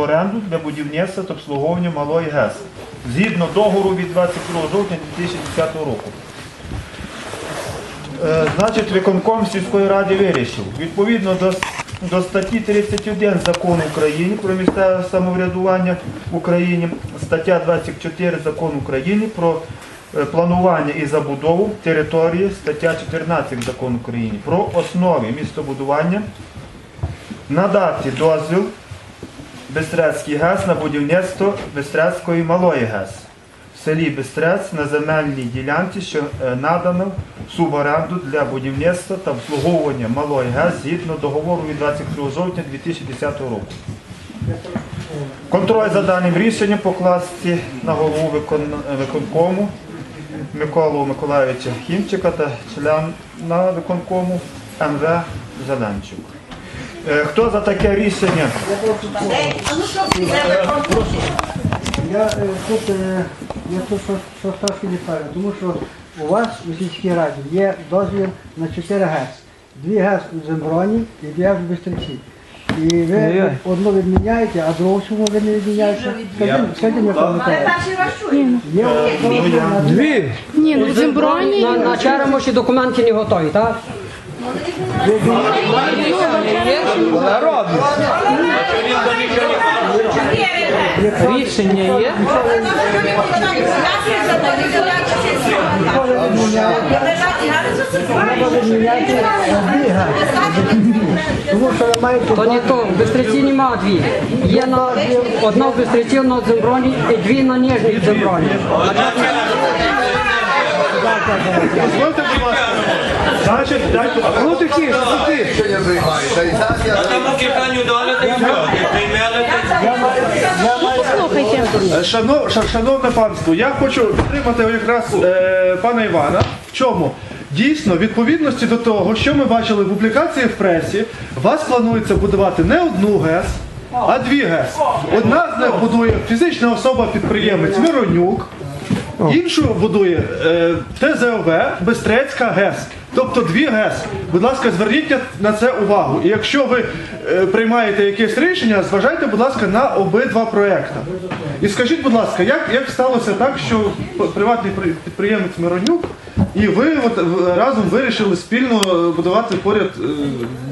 оренду для будівництва та обслуговування малої ГЕС згідно договору від 22 жовтня 2010 року. Е, Значить, виконком сільської ради вирішив, відповідно до, до статті 31 закону України про місцеве самоврядування в Україні, стаття 24 закону України про е, планування і забудову території, стаття 14 закону України про основи містобудування, надати дозвіл Бестрецький ГЕС на будівництво Бестрецької малої ГЕС в селі Бестрець на земельній ділянці, що е, надано в для будівництва та обслуговування малої ГЕС згідно договору від 22 жовтня 2010 року. Контроль за даним рішенням покласти на голову викон- виконкому Миколу Миколаївича Хімчика та члена виконкому МВ Зеленчук. Е, Хто за таке рішення? Я е, тут, е, я тут не правильно, тому що у вас у сільській раді є дозвіл на 4 ГЕС. Дві ГЕС у Земброні і дві ГЕС у Бистрівці. І ви одну відміняєте, а другу чому ви не відміняєте? Скажіть, Микола Миколаївич. Є дві. Ні, ну в На, на Черемоші документи не готові, так? Рішення є. То не то, в Бистриці нема дві. Є на, одна в Бистриці, одна в Земброні і дві на Ніжній Земброні. Дозвольте, будь ласка. Значить, дайте. Ну тихіше, тихіше. Тому питанню далі та й приймали. Слухайте. Шано- ша- Шановне панство, я хочу підтримати якраз е, пана Івана. В чому? Дійсно, в відповідності до того, що ми бачили в публікації в пресі, вас планується будувати не одну ГЕС, а дві ГЕС. Одна з них будує фізична особа-підприємець Миронюк, іншу будує е, ТЗОВ Бестрецька ГЕС. Тобто дві ГЕС. Будь ласка, зверніть на це увагу. І якщо ви е, приймаєте якесь рішення, зважайте, будь ласка, на обидва проекти. І скажіть, будь ласка, як, як сталося так, що приватний при- підприємець Миронюк і ви от, разом вирішили спільно е, будувати поряд е,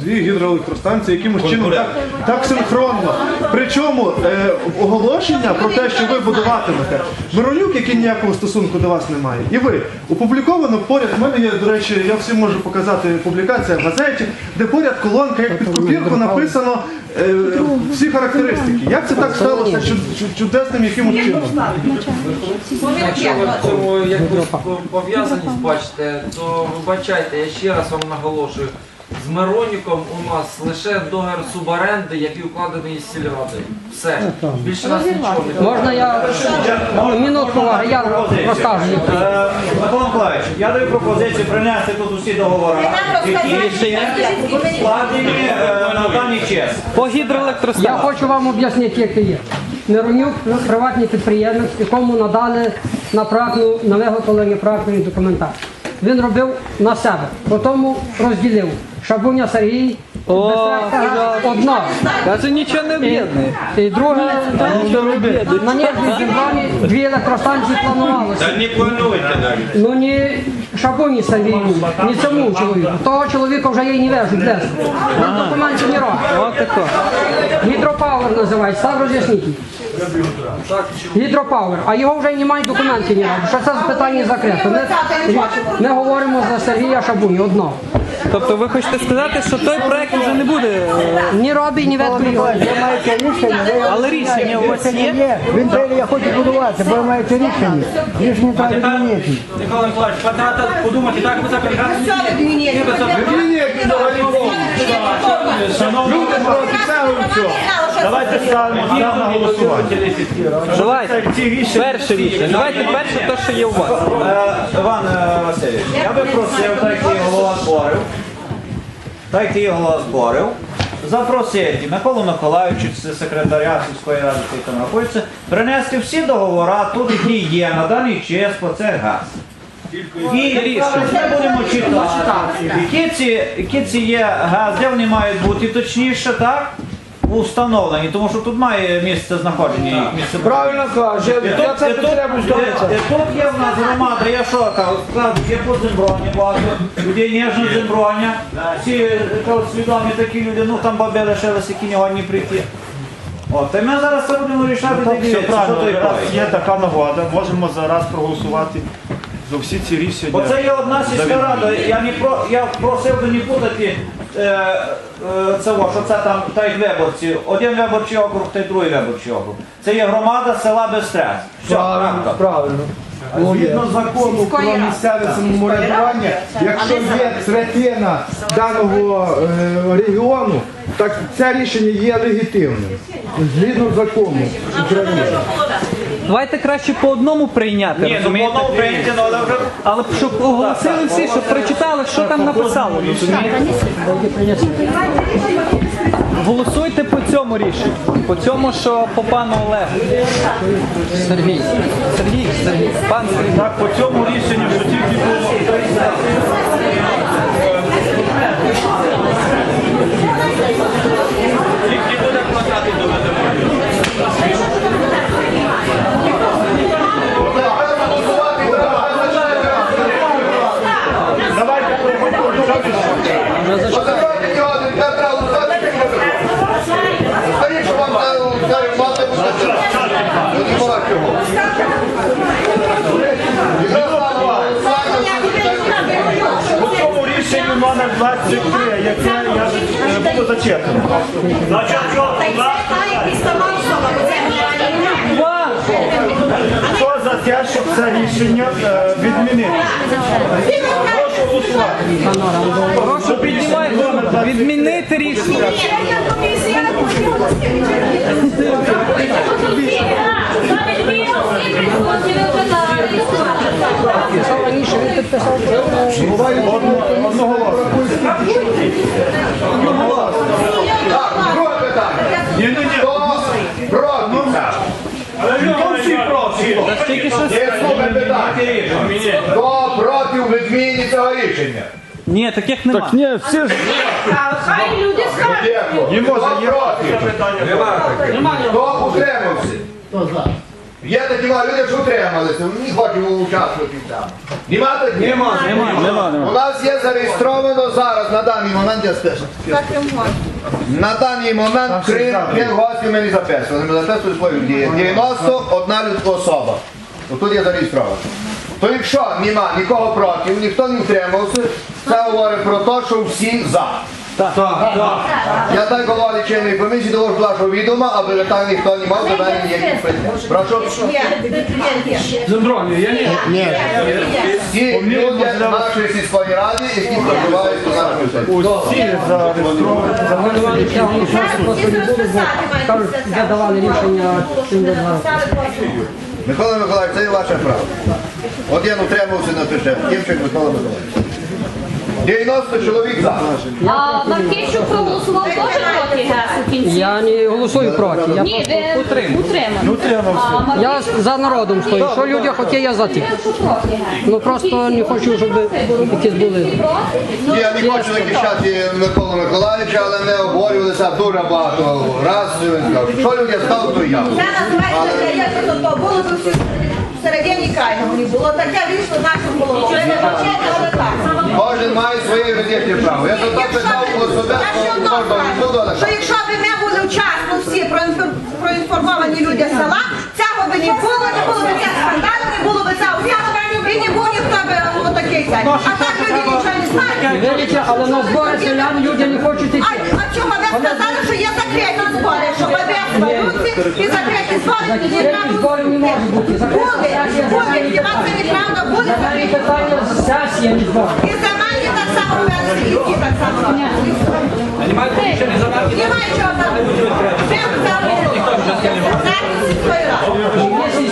дві гідроелектростанції, якимось чином так, так синхронно. Причому е, оголошення про те, що ви будуватимете, Миронюк, який ніякого стосунку до вас не має, і ви опубліковано поряд. У мене є, до речі, я всім можу показати публікація в газеті, де поряд колонка, як під копірку написано е, всі характеристики. Як це так сталося чуд- чуд- чудесним якимось чином? Якщо ви в цьому якусь пов'язаність бачите, то вибачайте, я ще раз вам наголошую. З Мироніком у нас лише договір суборенди, який укладений із сільради. Все. Більше нас нічого не Можна я минутку я розкажу. Е, Микола Миколаївич, я даю пропозицію принести тут усі договори, які складені е, на даний час. По Я хочу вам об'яснити, як це є. Миронюк приватний підприємець, якому надали на на виготовлення проектної документації. Він робив на себе, потім розділив. Шабуня Сергій, О, одна. Каже, нічого не об'єднує. І друге, на нижній землі дві електростанції планувалося. Та не плануйте навіть. Ну ні Шабуні Сергію, ні цьому чоловіку. Того чоловіка вже їй не вежуть десь. Він документів не робить. Гідропауер називається, так роз'ясніть. Гідропауер, а його вже й немає документів ні разу. Що це за питання закрито? Ми, ми говоримо за Сергія Шабуні, одно. Тобто ви хочете сказати, що той проект вже не буде. е, Ні робить, ні ветку його. Ви маєте рішення, ви Але рішення у вас рішення є? є. Він каже, я хочу будувати, бо ви маєте рішення. Рішення треба відмінити. Микола Миколаївич, потрібно подумати, так ви Люди профіцерують цього. Давайте ставимо на голосування. Давайте. Перше рішення. Давайте перше те, що є у вас. Е, Іван е, Васильович, я би просив, так як і голова зборів, так як і голова зборів, запросити Миколу Миколаївича, це секретаря сільської ради, який там знаходиться, принести всі договори, тут які є на даний час по цих газ. І ми будемо читати, які ці, які ці є газ, де вони мають бути точніше, так? установлені, тому що тут має місце знаходження їх місце. Правильно каже, І тут, я це і тут, підтримую і- і тут є в нас громада, я що кажу, кажу, є по земброні багато, людей ніжне земброня, всі кажуть, свідомі такі люди, ну там баби лишилися, які не прийти. От, і ми зараз це будемо рішати, Так, де все дивіться, що той правильно. Є така нагода, можемо зараз проголосувати за всі ці рішення. Бо це є одна сільська рада, я, не про, я просив би не путати е, е, це, що це там та й виборці. Один виборчий округ, та й другий виборчий округ. Це є громада села Бестрес. Все, крапка. правильно. Згідно закону про місцеве самоврядування, якщо є третина даного е, регіону, так це рішення є легітимним. Згідно закону України. Давайте краще по одному прийняти. Ні, ну розумієте? воно прийняти, ну, але вже Але щоб оголосили всі, щоб прочитали, що там написало. Розумієте? Голосуйте по цьому рішенню. По цьому, що по пану Олегу. Сергій. Сергій, Сергій. Пан Сергій. Так, по цьому рішенню, що тільки було. Тільки буде плакати до мене. Давайте проголосуємо. По цьому рішенню 23, яке я е, було зачитано. Хто за те, щоб це рішення е, відмінити? Прошу голосувати. Відмінити рішення. Одноголосно. Ні, ні, ні. Всі проти. Тільки що Хто проти відміни цього рішення? ні, таких нема. Хай люди скажуть. Хто проти? Хто утримався? Є такі люди, що утрималися, не хочемо участвувати цьому. Нема таких? Нема. У нас є зареєстровано зараз, на даний момент, я спешу. На даний момент, крім крім гостів, ми не записували. Ми записували свою дію. 91 людська особа. Отут є зареєстровано. То якщо нема нікого проти, ніхто не утримався, це говорить про те, що всі за. Я так голова лічильної комісії довожу до вашого відома, аби так ніхто не мав до мене ніяких претензій. Прошу. Всі люди нашої сільської ради, які проживають у селі. Усі зареєстровані. Де давали рішення цим до два. Микола Миколаївич, це є ваше право. Один утримався напише, Кімчик Микола Миколаївич. 90 чоловік за. А Марківчук проголосував теж проти ГЕСу в кінці? Я не голосую проти. Я, Ні, ви утримали. А я за народом стою. Що люди хотять, я за тих. проти ГЕСу. Ну просто не хочу, щоб якісь були. Я не хочу захищати Микола Миколаївича, але ми обговорювалися дуже багато. Він сказав, що люди стали, то я. Це називається як то було всі середині крайнього не було. Таке вийшло нашим головою. Не але так. Кожен має своє юридичне право. Я за то питав особисто кожного суду, але Що якщо б ми були вчасно всі проінфор- проінформовані люди села, цього би не було, не було б цього скандалу, не було б цього всього, і не було ніхто би отакий цей. А так Вірите, але на збори селян люди не хочуть йти. А чого ви сказали, що є закриті збори, що ви і закриті збори тоді збори не можуть бути. Буде, буде, і вас це неправда буде. Це питання сесія не збори. І земельні так само везли, і ті так само везли. Немає чого там. Всім взяли. Це всі свої ради.